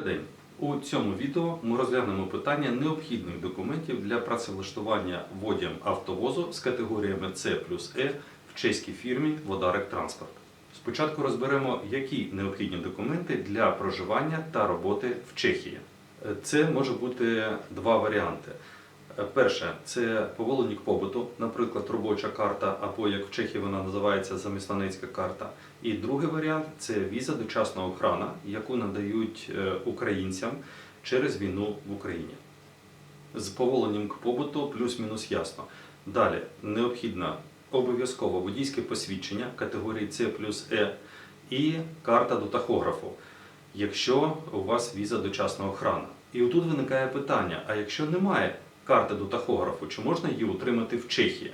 Добрий день. У цьому відео ми розглянемо питання необхідних документів для працевлаштування водіям автовозу з категоріями С плюс Е в чеській фірмі Водарек Транспорт. Спочатку розберемо, які необхідні документи для проживання та роботи в Чехії. Е, Це може бути два варіанти. Е, Перше це поволенник побуту, наприклад, робоча карта, або як в Чехії вона називається заміснанецька карта. І другий варіант це віза дочасна охрана, яку надають е, українцям через війну в Україні. З поволенням к побуту плюс-мінус ясно. Далі необхідно обов'язково водійське посвідчення категорії С плюс Е і карта до тахографу, якщо у вас віза дочасна охрана. І отут виникає питання: а якщо немає карти до тахографу, чи можна її отримати в Чехії?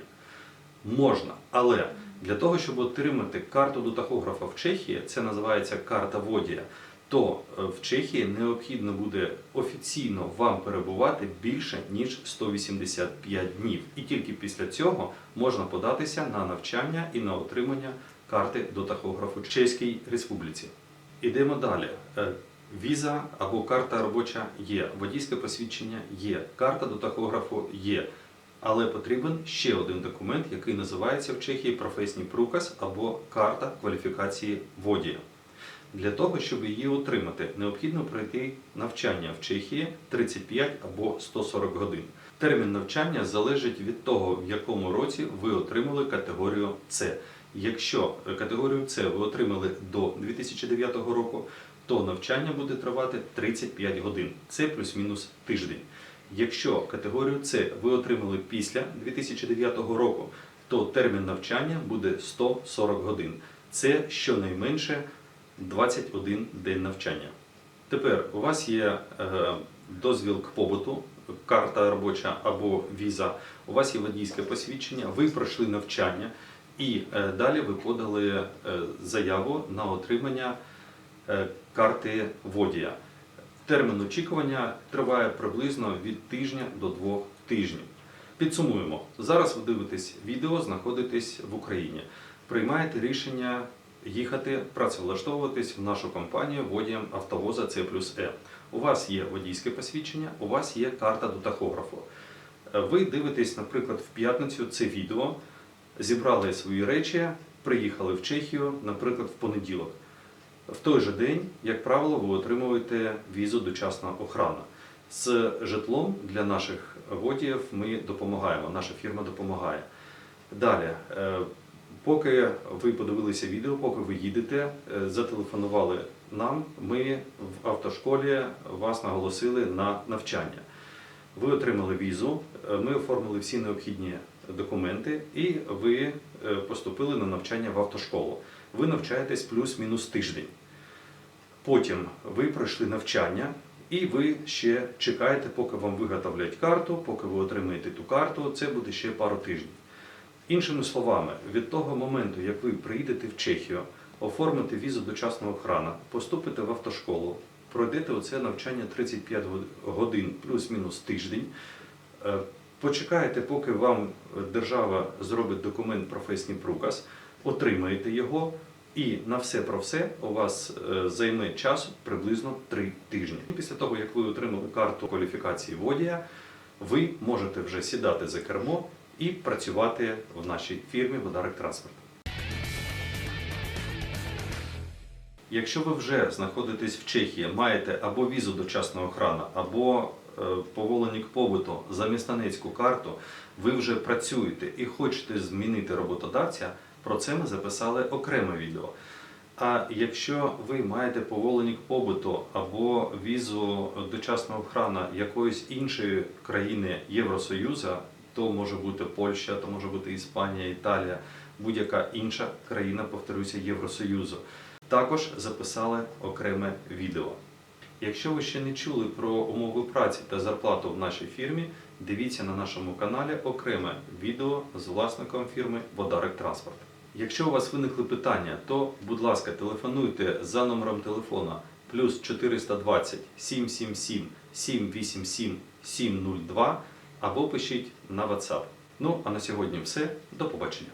Можна, але для того, щоб отримати карту до тахографа в Чехії, це називається карта водія, то е, в Чехії необхідно буде офіційно вам перебувати більше ніж 185 днів. І тільки після цього можна податися на навчання і на отримання карти до тахографу в Чеській Республіці. Ідемо далі. Віза або карта робоча є, водійське посвідчення є, карта до тахографу є. Але потрібен ще один документ, який називається в Чехії професійний пруказ або карта кваліфікації водія. Для того, щоб її отримати, необхідно пройти навчання в Чехії 35 або 140 годин. Термін навчання залежить від того, в якому році ви отримали категорію С. Якщо категорію С ви отримали до 2009 року, то навчання буде тривати 35 годин. Це плюс-мінус тиждень. Якщо категорію С ви отримали після 2009 року, то термін навчання буде 140 годин. Це щонайменше 21 день навчання. Тепер у вас є е, дозвіл к побуту, карта робоча або віза, у вас є водійське посвідчення, ви пройшли навчання і е, далі ви подали е, заяву на отримання карти водія. Термін очікування триває приблизно від тижня до двох тижнів. Підсумуємо. Зараз ви дивитесь відео, знаходитесь в Україні. Приймаєте рішення їхати працевлаштовуватись в нашу компанію водієм автовоза С Е. У вас є водійське посвідчення, у вас є карта до тахографу. Е, Ви дивитесь, наприклад, в п'ятницю це відео, зібрали свої речі, приїхали в Чехію, наприклад, в понеділок. В той же день, як правило, ви отримуєте візу дочасна охрана. З житлом для наших водіїв ми допомагаємо, наша фірма допомагає. Далі, е, поки ви подивилися відео, поки ви їдете, е, зателефонували нам, ми в автошколі вас наголосили на навчання. Ви отримали візу, е, ми оформили всі необхідні документи, і ви е, поступили на навчання в автошколу. Ви навчаєтесь плюс-мінус тиждень. Потім ви пройшли навчання, і ви ще чекаєте, поки вам виготовлять карту, поки ви отримаєте ту карту, це буде ще пару тижнів. Іншими словами, від того моменту, як ви приїдете в Чехію, оформите візу дочасного охрана, поступите в автошколу, пройдете оце навчання 35 годин плюс-мінус тиждень, е, почекаєте, поки вам держава зробить документ професійний пруказ, отримаєте його, і на все про все у вас е, займе час приблизно 3 тижні. Після того, як ви отримали карту кваліфікації водія, ви можете вже сідати за кермо і працювати в нашій фірмі Водарик Транспорт. Якщо ви вже знаходитесь в Чехії, маєте або візу дочасна охрана, або е, поволенник побуту за містанецьку карту, ви вже працюєте і хочете змінити роботодавця, про це ми записали окреме відео. А якщо ви маєте поволенник побуту або візу дочасна охрана якоїсь іншої країни Євросоюзу, то може бути Польща, то може бути Іспанія, Італія, будь-яка інша країна, повторюся, Євросоюзу. Також записали окреме відео. Якщо ви ще не чули про умови праці та зарплату в нашій фірмі, дивіться на нашому каналі окреме відео з власником фірми Водарик Транспорт. Якщо у вас виникли питання, то, будь ласка, телефонуйте за номером телефона плюс 420 777 787 702 або пишіть на WhatsApp. Ну а на сьогодні все. До побачення.